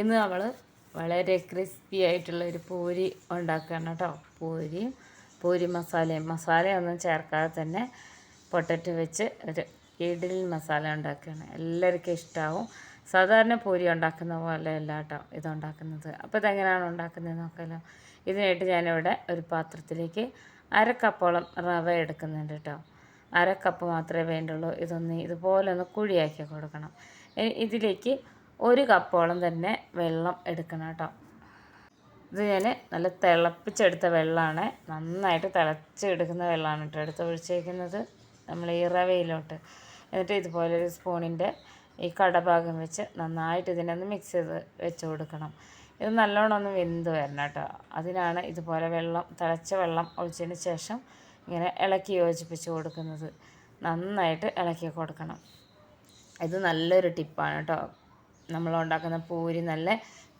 ഇന്ന് നമ്മൾ വളരെ ക്രിസ്പി ആയിട്ടുള്ള ഒരു പൂരി ഉണ്ടാക്കുകയാണ് കേട്ടോ. പൂരിയും പൂരി മസാലയും. മസാലയൊന്നും ചേർക്കാതെ തന്നെ പൊട്ടറ്റ് വെച്ച് ഒരു ഇഡലി മസാല ഉണ്ടാക്കുകയാണ്. എല്ലാവർക്കും ഇഷ്ടമാവും സാധാരണ പൂരി ഉണ്ടാക്കുന്ന പോലെ അല്ല കേട്ടോ ഇതുണ്ടാക്കുന്നത്. അപ്പോൾ ഇതെങ്ങനെയാണ് ഉണ്ടാക്കുന്നത് നോക്കാമല്ലോ ഇതിനായിട്ട് ഞാനിവിടെ ഒരു പാത്രത്തിലേക്ക് അര റവ എടുക്കുന്നുണ്ട് കേട്ടോ. അര കപ്പ് മാത്രമേ വേണ്ടുള്ളൂ. ഇതൊന്ന് ഇതുപോലെ ഒന്ന് കുഴിയാക്കി കൊടുക്കണം. ഇതിലേക്ക് ഒരു കപ്പോളം തന്നെ വെള്ളം എടുക്കണം കേട്ടോ. ഇത് ഞാൻ നല്ല തിളപ്പിച്ചെടുത്ത വെള്ളമാണ്. നന്നായിട്ട് തിളച്ചെടുക്കുന്ന വെള്ളമാണ് കേട്ടോ എടുത്ത് ഒഴിച്ചേക്കുന്നത് നമ്മൾ ഈ റവയിലോട്ട്. എന്നിട്ട് ഇതുപോലെ ഒരു സ്പൂണിന്റെ ഈ കടഭാഗം വെച്ച് നന്നായിട്ട് ഇതിനെ ഒന്ന് മിക്സ് ചെയ്ത് വെച്ച് കൊടുക്കണം. ഇത് നല്ലോണം ഒന്ന് വെന്ത് വരണം കേട്ടോ. അതിനാണ് ഇതുപോലെ വെള്ളം തിളച്ച വെള്ളം ഒഴിച്ചതിന് ശേഷം ഇങ്ങനെ ഇളക്കി യോജിപ്പിച്ച് കൊടുക്കുന്നത്. നന്നായിട്ട് ഇളക്കി കൊടുക്കണം. ഇത് നല്ലൊരു ടിപ്പാണ് കേട്ടോ. നമ്മൾ ഉണ്ടാക്കുന്ന പൂരി നല്ല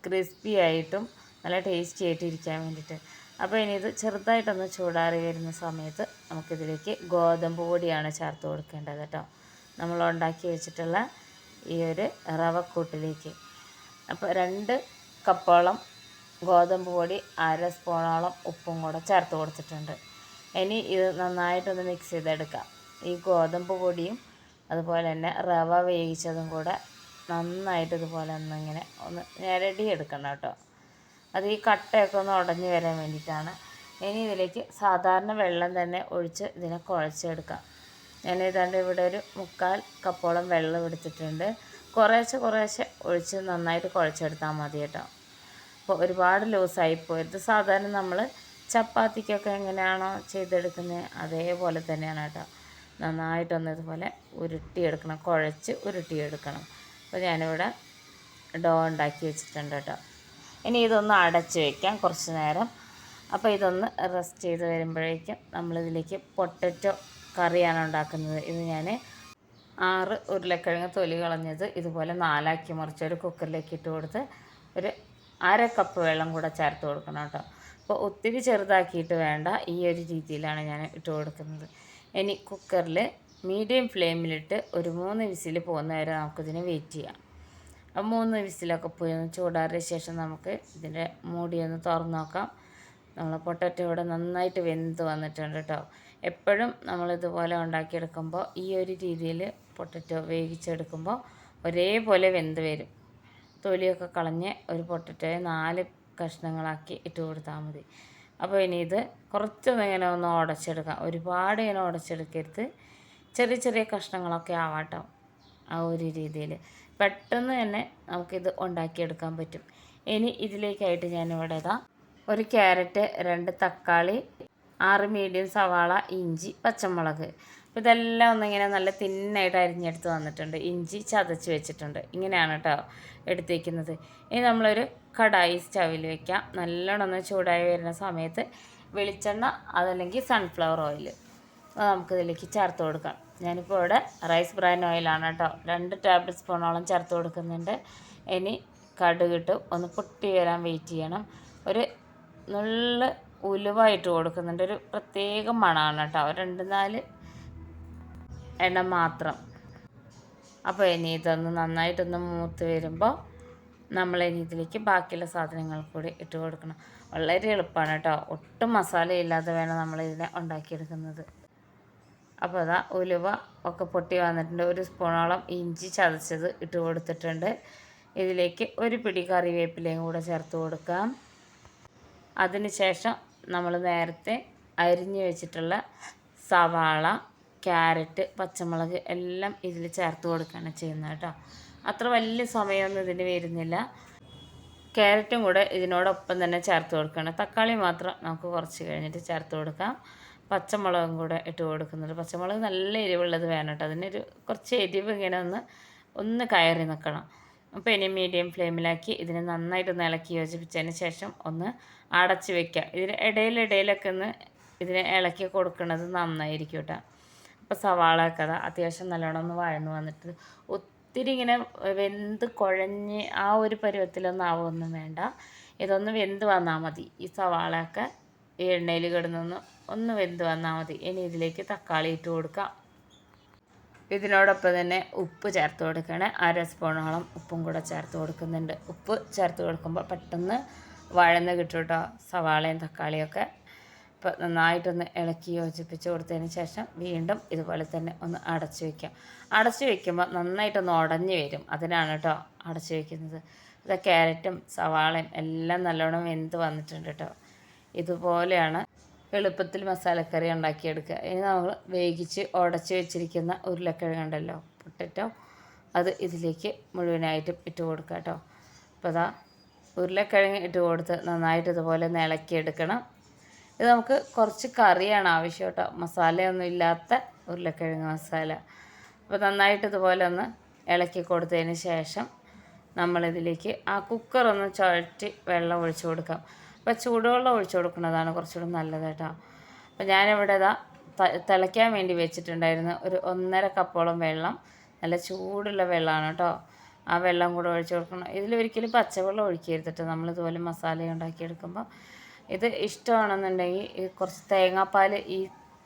ക്രിസ്പി ആയിട്ടും നല്ല ടേസ്റ്റി ആയിട്ട് ഇരിക്കാൻ വേണ്ടിയിട്ട്. അപ്പോൾ ഇനി ഇത് ചെറുതായിട്ടൊന്ന് ചൂടാറി വരുന്ന സമയത്ത് നമുക്കിതിലേക്ക് ഗോതമ്പ് പൊടിയാണ് ചേർത്ത് കൊടുക്കേണ്ടത് കേട്ടോ നമ്മൾ ഉണ്ടാക്കി വെച്ചിട്ടുള്ള ഈ ഒരു റവക്കൂട്ടിലേക്ക്. അപ്പോൾ രണ്ട് കപ്പോളം ഗോതമ്പ് പൊടി അര സ്പൂണോളം ഉപ്പും കൂടെ ചേർത്ത് കൊടുത്തിട്ടുണ്ട്. ഇനി ഇത് നന്നായിട്ടൊന്ന് മിക്സ് ചെയ്തെടുക്കാം. ഈ ഗോതമ്പ് പൊടിയും അതുപോലെ തന്നെ റവ വേവിച്ചതും കൂടെ നന്നായിട്ട് ഇതുപോലെ ഒന്ന് ഇങ്ങനെ ഒന്ന് ഞെരടി എടുക്കണം കേട്ടോ. അത് ഈ കട്ടയൊക്കെ ഒന്ന് ഉടഞ്ഞു വരാൻ വേണ്ടിയിട്ടാണ്. ഇനി ഇതിലേക്ക് സാധാരണ വെള്ളം തന്നെ ഒഴിച്ച് ഇതിനെ കുഴച്ചെടുക്കാം. ഞാൻ ഏതാണ്ട് ഇവിടെ ഒരു മുക്കാൽ കപ്പോളം വെള്ളം എടുത്തിട്ടുണ്ട്. കുറേശ്ശെ കുറേശ്ശെ ഒഴിച്ച് നന്നായിട്ട് കുഴച്ചെടുത്താൽ മതി കേട്ടോ. അപ്പോൾ ഒരുപാട് ലൂസായി പോയത്. സാധാരണ നമ്മൾ ചപ്പാത്തിക്കൊക്കെ എങ്ങനെയാണോ ചെയ്തെടുക്കുന്നത് അതേപോലെ തന്നെയാണ് കേട്ടോ. നന്നായിട്ടൊന്ന് ഇതുപോലെ ഉരുട്ടിയെടുക്കണം. കുഴച്ച് ഉരുട്ടിയെടുക്കണം. അപ്പോൾ ഞാനിവിടെ ഡോ ഉണ്ടാക്കി വെച്ചിട്ടുണ്ട് കേട്ടോ. ഇനി ഇതൊന്ന് അടച്ച് വയ്ക്കാം കുറച്ച് നേരം. അപ്പോൾ ഇതൊന്ന് റെസ്റ്റ് ചെയ്ത് വരുമ്പോഴേക്കും നമ്മളിതിലേക്ക് പൊട്ടറ്റോ കറിയാണ് ഉണ്ടാക്കുന്നത്. ഇത് ഞാൻ ആറ് ഉരുളക്കിഴങ്ങ് തൊലി കളഞ്ഞത് ഇതുപോലെ നാലാക്കി മുറിച്ച് ഒരു കുക്കറിലേക്ക് ഇട്ട് കൊടുത്ത് ഒരു അര കപ്പ് വെള്ളം കൂടെ ചേർത്ത് കൊടുക്കണം കേട്ടോ. അപ്പോൾ ഒത്തിരി ചെറുതാക്കിയിട്ട് വേണ്ട ഈ ഒരു രീതിയിലാണ് ഞാൻ ഇട്ട് കൊടുക്കുന്നത്. ഇനി കുക്കറിൽ മീഡിയം ഫ്ലെയിമിലിട്ട് ഒരു മൂന്ന് വിസിൽ പോകുന്ന വരെ നമുക്കിതിനെ വെയിറ്റ് ചെയ്യാം. അപ്പോൾ മൂന്ന് വിസിലൊക്കെ പോയി ഒന്ന് ചൂടാറിയ ശേഷം നമുക്ക് ഇതിന്റെ മൂടി ഒന്ന് തുറന്ന് നോക്കാം. നമ്മൾ പൊട്ടറ്റോ ഇവിടെ നന്നായിട്ട് വെന്ത് വന്നിട്ടുണ്ട് കേട്ടോ. എപ്പോഴും നമ്മളിതുപോലെ ഉണ്ടാക്കിയെടുക്കുമ്പോൾ ഈ ഒരു രീതിയിൽ പൊട്ടറ്റോ വേവിച്ചെടുക്കുമ്പോൾ ഒരേപോലെ വെന്ത് വരും. തൊലിയൊക്കെ കളഞ്ഞ് ഒരു പൊട്ടറ്റോയെ നാല് കഷ്ണങ്ങളാക്കി ഇട്ട് കൊടുത്താൽ മതി. അപ്പോൾ ഇനി ഇത് കുറച്ചൊന്നിങ്ങനെ ഒന്ന് ഉടച്ചെടുക്കാം. ഒരുപാട് ഇങ്ങനെ ഉടച്ചെടുക്കരുത്. ചെറിയ ചെറിയ കഷ്ണങ്ങളൊക്കെ ആവാട്ടോ ആ ഒരു രീതിയിൽ പെട്ടെന്ന് തന്നെ നമുക്കിത് ഉണ്ടാക്കിയെടുക്കാൻ പറ്റും. ഇനി ഇതിലേക്കായിട്ട് ഞാനിവിടെ ഇതാ ഒരു ക്യാരറ്റ് രണ്ട് തക്കാളി ആറ് മീഡിയം സവാള ഇഞ്ചി പച്ചമുളക്. അപ്പോൾ ഇതെല്ലാം ഒന്നിങ്ങനെ നല്ല തിന്നായിട്ട് അരിഞ്ഞെടുത്ത് വന്നിട്ടുണ്ട്. ഇഞ്ചി ചതച്ച് വെച്ചിട്ടുണ്ട്. ഇങ്ങനെയാണ് കേട്ടോ എടുത്തേക്കുന്നത്. ഇനി നമ്മളൊരു കടായി സ്റ്റവിൽ വെക്കാം. നല്ലോണം ഒന്ന് ചൂടായി വരുന്ന സമയത്ത് വെളിച്ചെണ്ണ അതല്ലെങ്കിൽ സൺഫ്ലവർ ഓയിൽ നമുക്കിതിലേക്ക് ചേർത്ത് കൊടുക്കാം. ഞാനിപ്പോൾ ഇവിടെ റൈസ് ബ്രാൻ ഓയിലാണ് കേട്ടോ. രണ്ട് ടേബിൾ സ്പൂണോളം ചേർത്ത് കൊടുക്കുന്നുണ്ട്. ഇനി കടുകിട്ട് ഒന്ന് പൊട്ടി വരാൻ വെയിറ്റ് ചെയ്യണം. ഒരു നല്ല ഉലുവായിട്ട് കൊടുക്കുന്നുണ്ട്. ഒരു പ്രത്യേക മണമാണ് കേട്ടോ. രണ്ട് നാല് എണ്ണം മാത്രം. അപ്പോൾ ഇനി ഇതൊന്ന് നന്നായിട്ടൊന്ന് മൂത്ത് വരുമ്പോൾ നമ്മൾ ഇനി ഇതിലേക്ക് ബാക്കിയുള്ള സാധനങ്ങൾ കൂടി ഇട്ട് കൊടുക്കണം. വളരെ എളുപ്പമാണ് കേട്ടോ. ഒട്ടും മസാലയില്ലാതെ വേണം നമ്മളിതിനെ ഉണ്ടാക്കിയെടുക്കുന്നത്. അപ്പോൾ അതാ ഉലുവ ഒക്കെ പൊട്ടി വന്നിട്ടുണ്ട്. ഒരു സ്പൂണോളം ഇഞ്ചി ചതച്ചത് ഇട്ട് കൊടുത്തിട്ടുണ്ട്. ഇതിലേക്ക് ഒരു പിടി കറിവേപ്പിലയും കൂടെ ചേർത്ത് കൊടുക്കാം. അതിനുശേഷം നമ്മൾ നേരത്തെ അരിഞ്ഞു വെച്ചിട്ടുള്ള സവാള ക്യാരറ്റ് പച്ചമുളക് എല്ലാം ഇതിൽ ചേർത്ത് കൊടുക്കുകയാണ് ചെയ്യുന്നത് കേട്ടോ. അത്ര വലിയ സമയമൊന്നും ഇതിന് വരുന്നില്ല. ക്യാരറ്റും കൂടെ ഇതിനോടൊപ്പം തന്നെ ചേർത്ത് കൊടുക്കണം തക്കാളി മാത്രം നമുക്ക് കുറച്ച് കഴിഞ്ഞിട്ട് ചേർത്ത് കൊടുക്കാം. പച്ചമുളകും കൂടെ ഇട്ട് കൊടുക്കുന്നുണ്ട്. പച്ചമുളക് നല്ല എരിവുള്ളത് വേണം കേട്ടോ. അതിനൊരു കുറച്ച് എരിവ് ഇങ്ങനെ ഒന്ന് ഒന്ന് കയറി നിൽക്കണം അപ്പോൾ ഇനി മീഡിയം ഫ്ലെയിമിലാക്കി ഇതിനെ നന്നായിട്ടൊന്ന് ഇളക്കി യോജിപ്പിച്ചതിന് ശേഷം ഒന്ന് അടച്ച് വെക്കുക ഇതിന് ഇടയിലിടയിലൊക്കെ ഒന്ന് ഇതിനെ ഇളക്കി കൊടുക്കുന്നത് നന്നായിരിക്കും കേട്ടോ. അപ്പോൾ സവാള കഥ അത്യാവശ്യം നല്ലോണം ഒന്ന് വഴന്ന് വന്നിട്ട് ഒത്തിരി ഇങ്ങനെ വെന്ത് കുഴഞ്ഞ് ആ ഒരു പരുവത്തിലൊന്നും ആവുമൊന്നും വേണ്ട. ഇതൊന്ന് വെന്ത് വന്നാൽ മതി. ഈ സവാളയൊക്കെ ഈ എണ്ണയിൽ കിടന്നൊന്ന് ഒന്ന് വെന്ത് വന്നാൽ മതി. ഇനി ഇതിലേക്ക് തക്കാളി ഇട്ട് കൊടുക്കാം. ഇതിനോടൊപ്പം തന്നെ ഉപ്പ് ചേർത്ത് കൊടുക്കണേ. അര സ്പൂണോളം ഉപ്പും കൂടെ ചേർത്ത് കൊടുക്കുന്നുണ്ട്. ഉപ്പ് ചേർത്ത് കൊടുക്കുമ്പോൾ പെട്ടെന്ന് വഴന്ന് കിട്ടും കേട്ടോ. സവാളയും തക്കാളിയൊക്കെ ഇപ്പോൾ നന്നായിട്ടൊന്ന് ഇളക്കി യോജിപ്പിച്ച് കൊടുത്തതിന് ശേഷം വീണ്ടും ഇതുപോലെ തന്നെ ഒന്ന് അടച്ചു വയ്ക്കാം. അടച്ചു വയ്ക്കുമ്പോൾ നന്നായിട്ടൊന്ന് ഉടഞ്ഞു വരും. അതിനാണ് കേട്ടോ അടച്ചു വയ്ക്കുന്നത്. ഇത് ക്യാരറ്റും സവാളയും എല്ലാം നല്ലോണം വെന്ത് വന്നിട്ടുണ്ട് കേട്ടോ. ഇതുപോലെയാണ് എളുപ്പത്തിൽ മസാലക്കറി ഉണ്ടാക്കിയെടുക്കുക. ഇനി നമ്മൾ വേവിച്ച് ഉടച്ച് വെച്ചിരിക്കുന്ന ഉരുളക്കിഴങ്ങുണ്ടല്ലോ പൊട്ടറ്റോ അത് ഇതിലേക്ക് മുഴുവനായിട്ടും ഇട്ട് കൊടുക്കുക കേട്ടോ. അപ്പോൾ അതാ ഉരുളക്കിഴങ്ങ് ഇട്ട് കൊടുത്ത് നന്നായിട്ട് ഇതുപോലെ നിളക്കിയെടുക്കണം. ഇത് നമുക്ക് കുറച്ച് കറിയാണ് ആവശ്യം കേട്ടോ. മസാലയൊന്നും ഇല്ലാത്ത ഉരുളക്കിഴങ്ങ് മസാല. അപ്പോൾ നന്നായിട്ട് ഇതുപോലെ ഒന്ന് ഇളക്കി കൊടുത്തതിന് ശേഷം നമ്മളിതിലേക്ക് ആ കുക്കറൊന്ന് ചുഴറ്റി വെള്ളം ഒഴിച്ചു കൊടുക്കാം. അപ്പോൾ ചൂടുവെള്ളം ഒഴിച്ചു കൊടുക്കുന്നതാണ് കുറച്ചുകൂടി നല്ലത് കേട്ടോ. അപ്പോൾ ഞാനിവിടെ ഇതാ തിളയ്ക്കാൻ വേണ്ടി വെച്ചിട്ടുണ്ടായിരുന്നു ഒരു ഒന്നര കപ്പോളം വെള്ളം നല്ല ചൂടുള്ള വെള്ളമാണ് കേട്ടോ. ആ വെള്ളം കൂടെ ഒഴിച്ചു കൊടുക്കണം. ഇതിലൊരിക്കലും പച്ചവെള്ളം ഒഴിക്കരുത് കേട്ടോ. നമ്മളിതുപോലെ മസാല ഉണ്ടാക്കിയെടുക്കുമ്പോൾ ഇത് ഇഷ്ടമാണെന്നുണ്ടെങ്കിൽ കുറച്ച് തേങ്ങാപ്പാൽ ഈ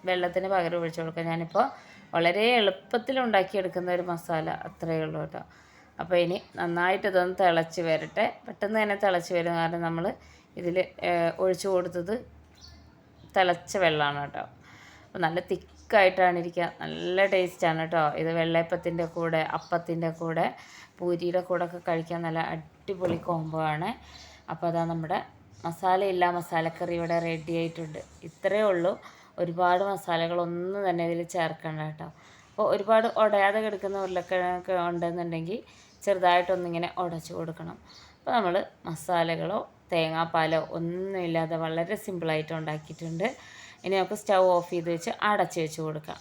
വെള്ളത്തിന് പകരം ഒഴിച്ചു കൊടുക്കാം. ഞാനിപ്പോൾ വളരെ എളുപ്പത്തിൽ ഉണ്ടാക്കിയെടുക്കുന്ന ഒരു മസാല അത്രയേ ഉള്ളൂ കേട്ടോ. അപ്പോൾ ഇനി നന്നായിട്ട് ഇതൊന്ന് തിളച്ച് വരട്ടെ. പെട്ടെന്ന് തന്നെ തിളച്ച് വരും. കാരണം നമ്മൾ ഇതിൽ ഒഴിച്ചു കൊടുത്തത് തിളച്ച വെള്ളമാണ് കേട്ടോ. അപ്പോൾ നല്ല തിക്കായിട്ടാണ് ഇരിക്കുക നല്ല ടേസ്റ്റാണ് കേട്ടോ. ഇത് വെള്ളയപ്പത്തിന്റെ കൂടെ അപ്പത്തിന്റെ കൂടെ പൂരിയുടെ കൂടെ ഒക്കെ കഴിക്കാൻ നല്ല അടിപൊളി കോംബോ ആണ്. അപ്പോൾ അതാ നമ്മുടെ മസാലയില്ല മസാലക്കറി ഇവിടെ റെഡി ആയിട്ടുണ്ട്. ഇത്രയേ ഉള്ളൂ. ഒരുപാട് മസാലകളൊന്നും തന്നെ ഇതിൽ ചേർക്കണ്ട കേട്ടോ. അപ്പോൾ ഒരുപാട് ഉടയാതെ കിടക്കുന്ന ഉരുളക്കിഴങ്ങൊക്കെ ഉണ്ടെന്നുണ്ടെങ്കിൽ ചെറുതായിട്ടൊന്നിങ്ങനെ ഉടച്ചു കൊടുക്കണം. അപ്പോൾ നമ്മൾ മസാലകളോ തേങ്ങാപ്പാലോ ഒന്നുമില്ലാതെ വളരെ സിമ്പിളായിട്ട് ഉണ്ടാക്കിയിട്ടുണ്ട്. ഇനി നമുക്ക് സ്റ്റൗ ഓഫ് ചെയ്ത് വെച്ച് അടച്ച് വെച്ച് കൊടുക്കാം.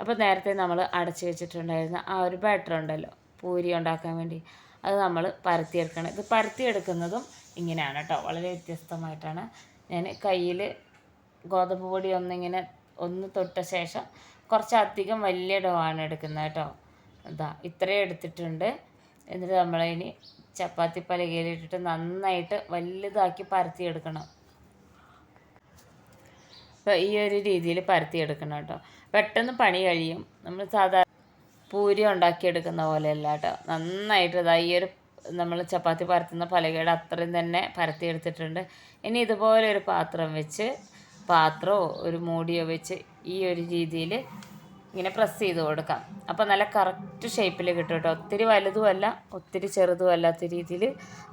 അപ്പോൾ നേരത്തെ നമ്മൾ അടച്ച് വെച്ചിട്ടുണ്ടായിരുന്ന ആ ഒരു ബാറ്റർ ഉണ്ടല്ലോ പൂരി ഉണ്ടാക്കാൻ വേണ്ടി. അത് നമ്മൾ പരത്തിയെടുക്കണം. ഇത് പരത്തിയെടുക്കുന്നതും ഇങ്ങനെയാണ് കേട്ടോ. വളരെ വ്യത്യസ്തമായിട്ടാണ്. ഞാൻ കയ്യിൽ ഗോതമ്പ് പൊടി ഒന്നിങ്ങനെ ഒന്ന് തൊട്ട ശേഷം കുറച്ചധികം വലിയ ഡോ ആണ് എടുക്കുന്നത് കേട്ടോ. ഇതാ ഇത്രയും എടുത്തിട്ടുണ്ട്. എന്നിട്ട് നമ്മളിനി ചപ്പാത്തി പലകയിലിട്ടിട്ട് നന്നായിട്ട് വലുതാക്കി പരത്തിയെടുക്കണം. അപ്പോൾ ഈ ഒരു രീതിയിൽ പരത്തിയെടുക്കണം കേട്ടോ. പെട്ടെന്ന് പണി കഴിയും. നമ്മൾ സാധാരണ പൂരി ഉണ്ടാക്കിയെടുക്കുന്ന പോലെയല്ല കേട്ടോ. നന്നായിട്ട് ഇതാ ഈ ഒരു നമ്മൾ ചപ്പാത്തി പരത്തുന്ന പലകയുടെ അത്രയും തന്നെ പരത്തിയെടുത്തിട്ടുണ്ട്. ഇനി ഇതുപോലെ ഒരു പാത്രം വെച്ച് പാത്രമോ ഒരു മൂടിയോ വെച്ച് ഈ ഒരു രീതിയിൽ ഇങ്ങനെ പ്രസ് ചെയ്ത് കൊടുക്കാം. അപ്പോൾ നല്ല കറക്റ്റ് ഷേപ്പിൽ കിട്ടും കേട്ടോ. ഒത്തിരി വലുതുമല്ല ഒത്തിരി ചെറുതും അല്ലാത്ത രീതിയിൽ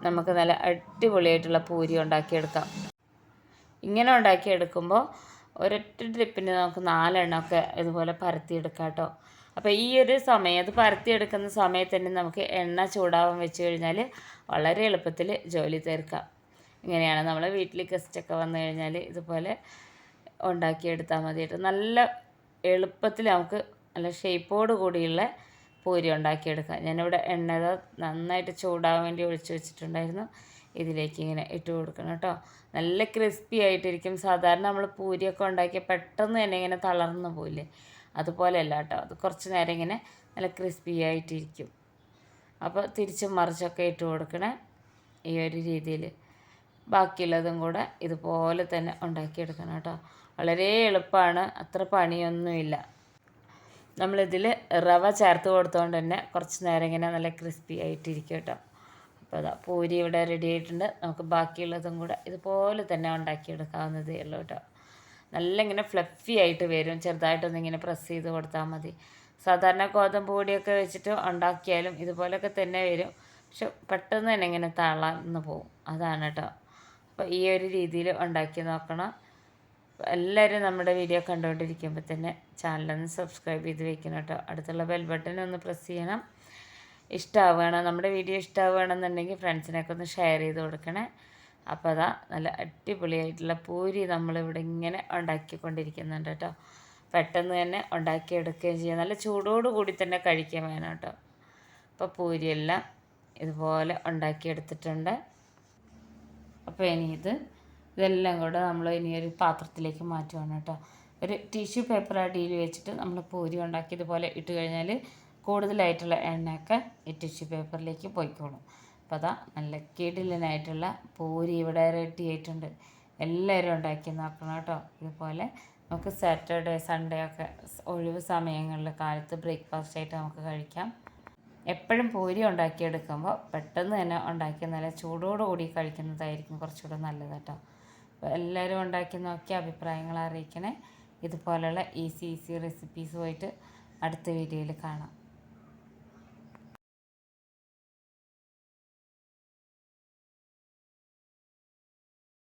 നമുക്ക് നല്ല അടിപൊളിയായിട്ടുള്ള പൂരി ഉണ്ടാക്കിയെടുക്കാം. ഇങ്ങനെ ഉണ്ടാക്കിയെടുക്കുമ്പോൾ ഒരൊറ്റ ട്രിപ്പിന് നമുക്ക് നാലെണ്ണമൊക്കെ ഇതുപോലെ പരത്തിയെടുക്കാം കേട്ടോ. അപ്പോൾ ഈ ഒരു സമയം അത് പരത്തിയെടുക്കുന്ന സമയത്ത് തന്നെ നമുക്ക് എണ്ണ ചൂടാവാൻ വെച്ച് കഴിഞ്ഞാൽ വളരെ എളുപ്പത്തിൽ ജോലി തീർക്കാം. ഇങ്ങനെയാണ് നമ്മൾ വീട്ടിൽ ഗസ്റ്റൊക്കെ വന്നു കഴിഞ്ഞാൽ ഇതുപോലെ ഉണ്ടാക്കിയെടുത്താൽ മതി കേട്ടോ നല്ല എളുപ്പത്തിൽ നമുക്ക് നല്ല ഷേപ്പോട് കൂടിയുള്ള പൂരി ഉണ്ടാക്കിയെടുക്കാം. ഞാനിവിടെ എണ്ണ നന്നായിട്ട് ചൂടാകാൻ വേണ്ടി ഒഴിച്ച് വെച്ചിട്ടുണ്ടായിരുന്നു. ഇതിലേക്ക് ഇങ്ങനെ ഇട്ട് കൊടുക്കണം കേട്ടോ. നല്ല ക്രിസ്പി ആയിട്ടിരിക്കും. സാധാരണ നമ്മൾ പൂരിയൊക്കെ ഉണ്ടാക്കിയാൽ പെട്ടെന്ന് തന്നെ ഇങ്ങനെ തളർന്നു പോയില്ലേ അതുപോലെയല്ല കേട്ടോ. അത് കുറച്ച് നേരം ഇങ്ങനെ നല്ല ക്രിസ്പി ആയിട്ടിരിക്കും. അപ്പോൾ തിരിച്ച് മറിച്ചൊക്കെ ഇട്ട് കൊടുക്കണേ. ഈ ഒരു രീതിയിൽ. ബാക്കിയുള്ളതും കൂടെ ഇതുപോലെ തന്നെ ഉണ്ടാക്കിയെടുക്കണം കേട്ടോ. വളരെ എളുപ്പമാണ് അത്ര പണിയൊന്നുമില്ല. നമ്മളിതിൽ റവ ചേർത്ത് കൊടുത്തുകൊണ്ട് തന്നെ കുറച്ച് നേരം ഇങ്ങനെ നല്ല ക്രിസ്പി ആയിട്ടിരിക്കും കേട്ടോ. അപ്പോൾ അതാ പൂരി ഇവിടെ റെഡി ആയിട്ടുണ്ട്. നമുക്ക് ബാക്കിയുള്ളതും കൂടെ ഇതുപോലെ തന്നെ ഉണ്ടാക്കിയെടുക്കാവുന്നതേ ഉള്ളൂ കേട്ടോ. നല്ല ഇങ്ങനെ ഫ്ലഫി ആയിട്ട് വരും. ചെറുതായിട്ടൊന്ന് ഇങ്ങനെ പ്രസ് ചെയ്ത് കൊടുത്താൽ മതി. സാധാരണ ഗോതമ്പ് പൊടിയൊക്കെ വെച്ചിട്ട് ഉണ്ടാക്കിയാലും ഇതുപോലൊക്കെ തന്നെ വരും. പക്ഷെ പെട്ടെന്ന് തന്നെ ഇങ്ങനെ തളർന്ന് പോകും അതാണ് കേട്ടോ. അപ്പോൾ ഈ ഒരു രീതിയിൽ ഉണ്ടാക്കി നോക്കണം. എല്ലാവരും നമ്മുടെ വീഡിയോ കണ്ടുകൊണ്ടിരിക്കുമ്പോൾ തന്നെ ചാനലൊന്ന് സബ്സ്ക്രൈബ് ചെയ്ത് വെക്കണം കേട്ടോ. അടുത്തുള്ള ബെൽ ബട്ടൺ ഒന്ന് പ്രസ് ചെയ്യണം. ഇഷ്ടമാവുകയാണ് നമ്മുടെ വീഡിയോ ഇഷ്ടമാവുകയാണെന്നുണ്ടെങ്കിൽ ഫ്രണ്ട്സിനൊക്കെ ഒന്ന് ഷെയർ ചെയ്ത് കൊടുക്കണേ. അപ്പോൾ അതാ നല്ല അടിപൊളിയായിട്ടുള്ള പൂരി നമ്മളിവിടെ ഇങ്ങനെ ഉണ്ടാക്കിക്കൊണ്ടിരിക്കുന്നുണ്ട് കേട്ടോ. പെട്ടെന്ന് തന്നെ ഉണ്ടാക്കിയെടുക്കുകയും ചെയ്യാം. നല്ല ചൂടോട് കൂടി തന്നെ കഴിക്കാൻ വേണം കേട്ടോ. അപ്പോൾ പൂരിയെല്ലാം ഇതുപോലെ ഉണ്ടാക്കിയെടുത്തിട്ടുണ്ട്. അപ്പോൾ ഇനി ഇത് ഇതെല്ലാം കൂടെ നമ്മൾ ഇനി ഒരു പാത്രത്തിലേക്ക് മാറ്റുവാണ് കേട്ടോ. ഒരു ടിഷ്യൂ പേപ്പർ അടിയിൽ വെച്ചിട്ട് നമ്മൾ പൂരി ഉണ്ടാക്കി ഇതുപോലെ ഇട്ട് കഴിഞ്ഞാൽ കൂടുതലായിട്ടുള്ള എണ്ണയൊക്കെ ഈ ടിഷ്യൂ പേപ്പറിലേക്ക് പോയിക്കോളും. അപ്പോൾ അതാ നല്ല കിടിലനായിട്ടുള്ള പൂരി ഇവിടെ റെഡി ആയിട്ടുണ്ട്. എല്ലാവരും ഉണ്ടാക്കി നോക്കണം കേട്ടോ. ഇതുപോലെ നമുക്ക് സാറ്റർഡേ സൺഡേ ഒക്കെ ഒഴിവ് സമയങ്ങളിൽ കാലത്ത് ബ്രേക്ക്ഫാസ്റ്റ് ആയിട്ട് നമുക്ക് കഴിക്കാം. എപ്പോഴും പൂരി ഉണ്ടാക്കിയെടുക്കുമ്പോൾ പെട്ടെന്ന് തന്നെ ഉണ്ടാക്കി നല്ല ചൂടോടുകൂടി കഴിക്കുന്നതായിരിക്കും കുറച്ചുകൂടെ നല്ലത് കേട്ടോ. എല്ലാവരും ഉണ്ടാക്കി നോക്കി അഭിപ്രായങ്ങൾ അറിയിക്കണേ. ഇതുപോലെയുള്ള ഈസി ഈസി റെസിപ്പീസുമായിട്ട് അടുത്ത വീഡിയോയിൽ കാണാം.